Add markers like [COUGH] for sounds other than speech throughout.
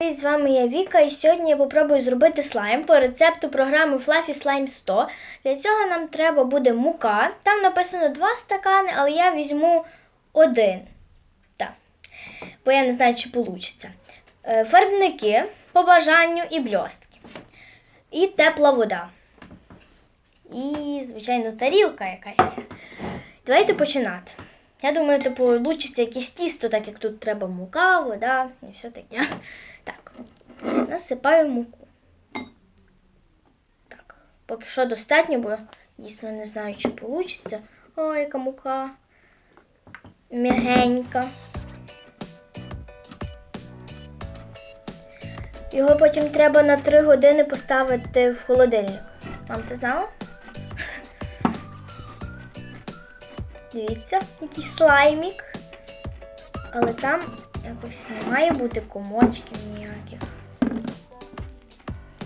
Привіт, з вами я Віка, і сьогодні я попробую зробити слайм по рецепту програми Fluffy Slime 100. Для цього нам треба буде мука. Там написано 2 стакани, але я візьму один. Так. Бо я не знаю, чи вийде. Фарбники по бажанню і бльостки. І тепла вода. І, звичайно, тарілка якась. Давайте починати. Я думаю, типу, получиться якесь тісто, так як тут треба мука, вода і все таке. Так, насипаю муку. Так, поки що достатньо, бо дійсно не знаю, чи вийде. Ой, яка мука. М'ягенька. Його потім треба на 3 години поставити в холодильник. Мам, ти знала? Дивіться, який слаймік. Але там якось не має бути комочків ніяких.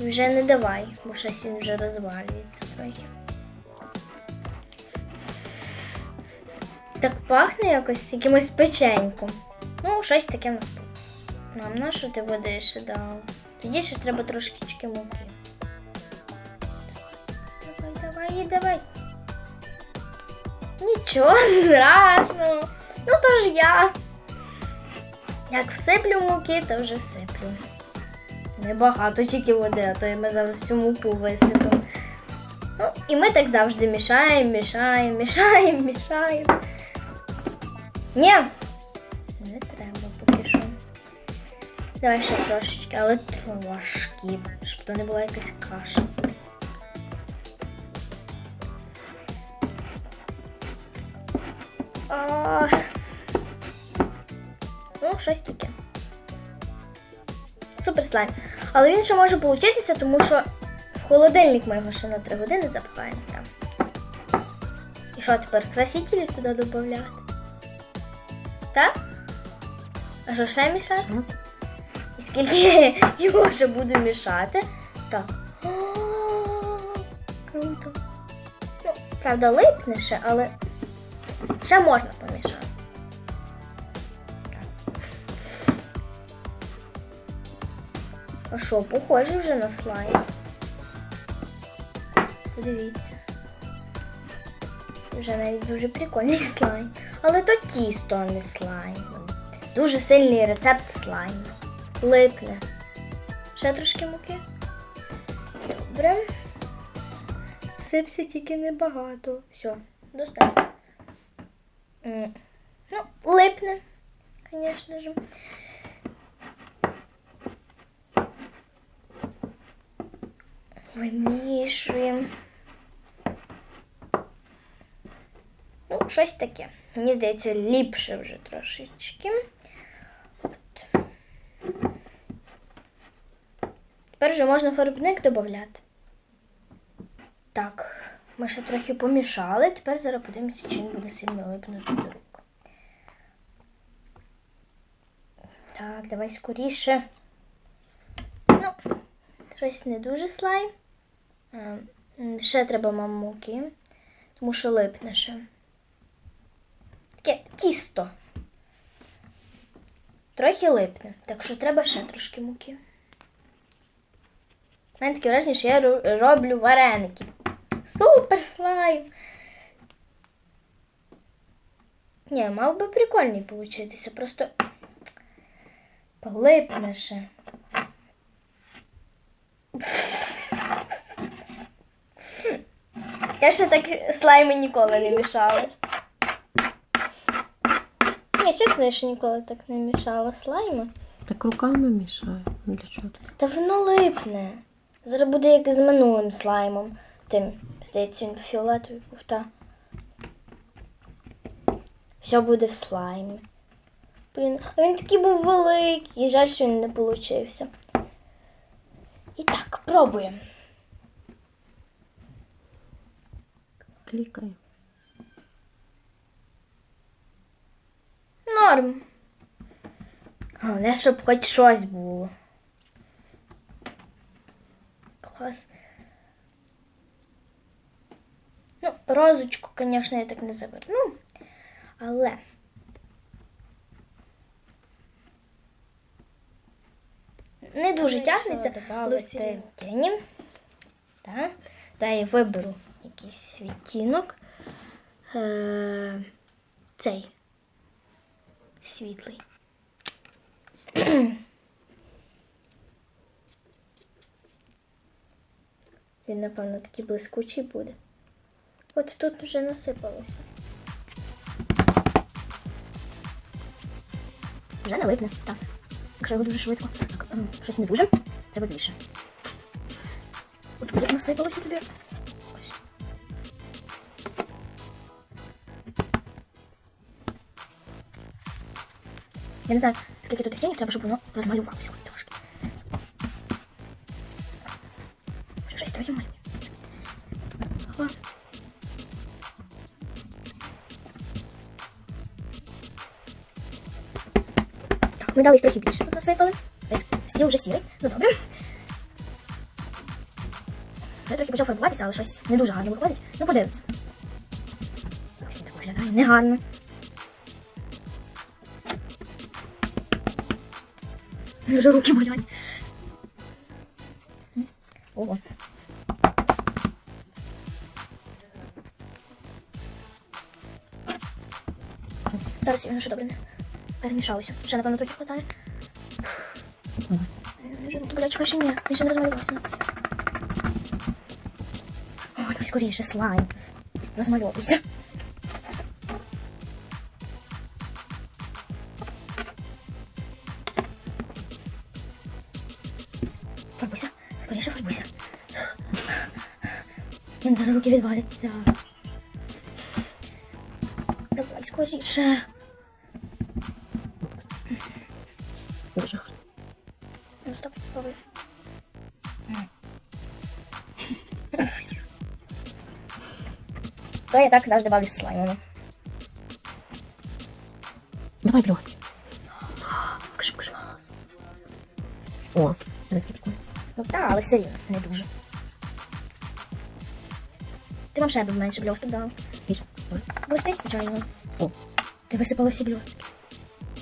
Вже не давай, бо щось він вже розвалюється трохи. Так пахне якось якимось печеньком. Ну, щось таке в нас буде. Мам, на що ти ще дав? Тоді ще треба трошки муки. Давай, давай, давай. Нічого страшного. Ну то ж я. Як всиплю муки, то вже всиплю. Небагато тільки води, а то і ми зараз всю муку висипемо. Ну, і ми так завжди мішаємо, мішаємо, мішаємо, мішаємо. Ні, не треба поки що. Давай ще трошечки, але трошки, щоб то не була якась каша. А... Ну, щось таке. Супер слайм. Але він ще може получитися, тому що в холодильник ми його ще на 3 години запхаємо там. І що тепер красителі туди додати? Так? А що ще мішати? І скільки [LAUGHS] його ще буду мішати? Так. Круто. Ну, правда, липне ще, але ще можна помішати. А що, похоже вже на слайм? Подивіться. Вже навіть дуже прикольний слайм. Але то тісто, а не слайм. Дуже сильний рецепт слайму. Липне. Ще трошки муки. Добре. Сипся тільки небагато. Все, достатньо. Ну, липне, звісно ж. Вимішуємо. Ну, щось таке. Мені здається, ліпше вже трошечки. От. Тепер вже можна фарбник додати. Так, ми ще трохи помішали. Тепер зараз подивимося, чи він буде сильно липнути до рук. Так, давай скоріше. Ну, щось не дуже слайм. Е, Ще треба мамуки, тому що липне ще. Таке тісто. Трохи липне, так що треба ще трошки муки. У мене таке враження, що я роблю вареники. Супер слайм! Ні, мав би прикольний получитися, просто полипне ще. Я ще так слайми ніколи не мішала. Ні, чесно, я ще ніколи так не мішала слайми. Так руками мішаю. Ну, Для чого? Та воно липне. Зараз буде як з минулим слаймом. Тим, здається, він фіолетовий був, та. Все буде в слаймі. Блін, а він такий був великий. Жаль, що він не получився. І так, пробуємо. Клікаю. Норм. Головне, щоб хоч щось було. Клас. Ну, розочку, звісно, я так не заверну. Але не дуже Ну, тягнеться, але все тіні. Так. Далі виберу якийсь відтінок. Е, цей світлий. Він, напевно, такий блискучий буде. От тут вже насипалося. Вже не липне. Так. Якщо його дуже швидко. Так, ем, щось не дуже, треба більше. От тут насипалося тобі. Ось. Я не знаю, скільки тут тінь треба, щоб воно розмалювалося Ми дали їх трохи більше тут насипали. Ось стіл вже сірий. Ну добре. Я трохи почав фарбуватися, але щось не дуже гарно виходить. Ну подивимося. Ось він так виглядає негарно. Вже руки болять. Ого. Зараз я ще добре перемішалося. Ще, напевно, трохи тут болять, чекай, ще ні. Він ще не розмалювався. О, давай скоріше, слайм. Розмальовуйся. Фарбуйся, скоріше фарбуйся. Він зараз руки відваляться. Давай скоріше. Ну, стоп, пробуй. То я так завжди бавлюсь слаймами. Давай блістки. Покажи, покажи. О, який прикольний. Ну так, але все рівно, не дуже. Ти вам ще б менше бльосток дав. Блистить, звичайно. О, Ти висипала всі бльостки.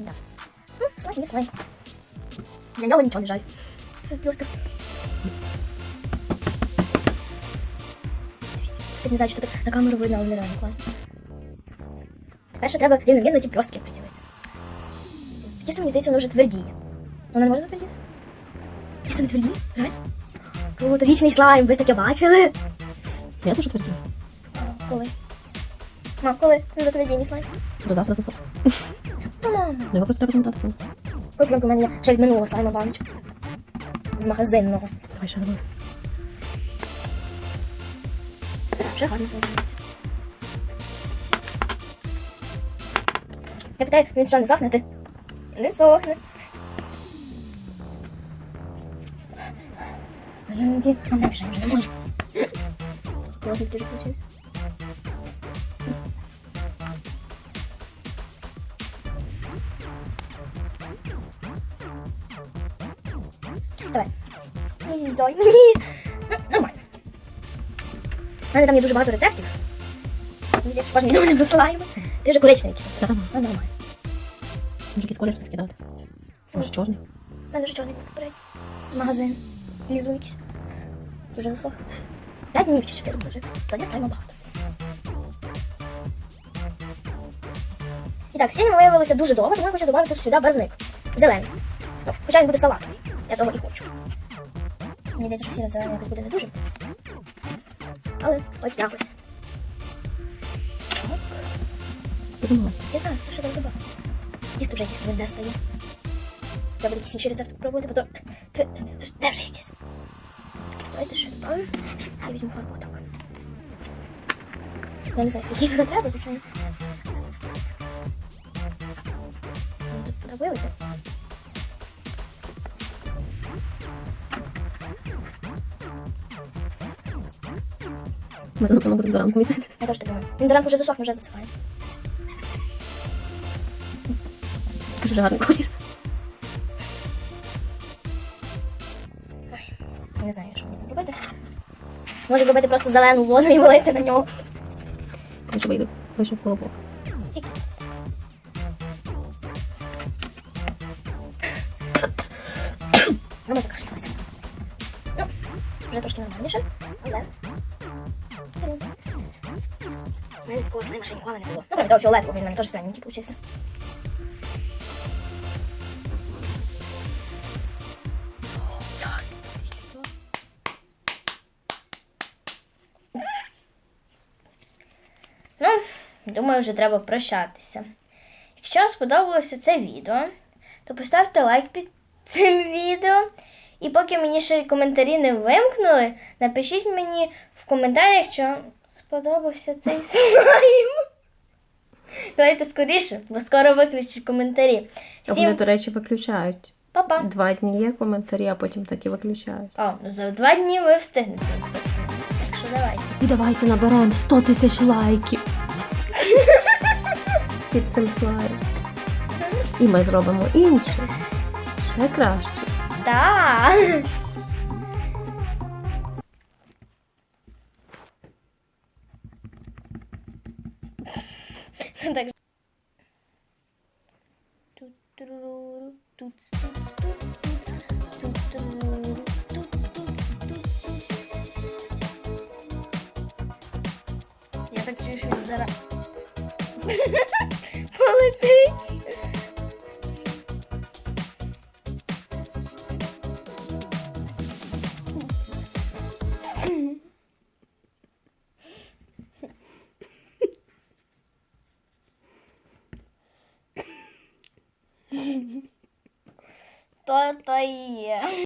Да. Ну, слайм, є слайм. Для нього нічого не жаль. Це бльосток. Кстати, не знаю, що тут на камеру видно, але нереально класно. Перше треба рівномірно ті бльостки приділити. Тісто, мені здається, воно вже твердіє. Воно не може затвердіти? Тісто не твердіє? Реально? Круто, вічний слайм, ви таке бачили? я теж твердію. Коли? Мам, коли? Не затвердіння слайм? До завтра засох. Ну, мама. Ну, його просто треба змотати. Копленку у мене є ще від минулого слайма баночку. З магазинного. Давай ще давай. Вже гарно виглядає. Я питаю, він що, не сохне ти? Не сохне. А не вже вже не можу. Класно ти ж Давай. Дай мені. Ну, Нормально. У мене там є дуже багато рецептів. Здається, що кожен не висилаємо. Ти вже коричневий якийсь насипав. Ну, нормально. Може якийсь колір все-таки дати. Може чорний. У мене вже чорний був попередній. З магазину. Лізун якийсь. Ти вже засох. П'ять днів чи чотири вже. Тоді слайма багато. І так, сьогодні виявилося дуже довго, тому я хочу додати сюди барвник. Зелений. Ну, Хоча він буде салатовий. Я того і хочу. Мені здається, що сіре зелений якось буде не дуже. Але ось якось. Так. Я знаю, що там добавити. Тісто вже якісь не стає. Треба якісь інші рецепти пробувати, бо то... Де вже якісь? Давайте ще добавимо. Я візьму фарбу так. Я не знаю, скільки їх треба, звичайно. Тут подавили. Напевно буде до ранку місяць. Я теж так думаю. Він до ранку вже засохне, вже засипає. Дуже гарний колір. Не знаю, що з робити. Може зробити просто зелену воду і вилити на нього. Короче, вийду. Вийшов колобок. Нормально. знову закашлялася. Ну, вже трошки нормальніше, але. Мене такого слайма ще ніколи не було. Ну, крім того фіолетового, він мене теж странненький получився. Ну, думаю, вже треба прощатися. Якщо сподобалося це відео, то поставте лайк під цим відео. І поки мені ще коментарі не вимкнули, напишіть мені в коментарях, що сподобався цей [LAUGHS] слайм. Давайте скоріше, бо скоро виключать коментарі. А Вони, до речі, виключають. па-па. Два дні є коментарі, а потім так і виключають. О, ну за два дні ви встигнете все. Так що давайте. І давайте наберемо 100 тисяч лайків. [LAUGHS] Під цим слайдом. І ми зробимо інше. Ще краще. Так. [LAUGHS] Туц-туц-туц-туц. Я так чую, що зараз [LAUGHS] полетить.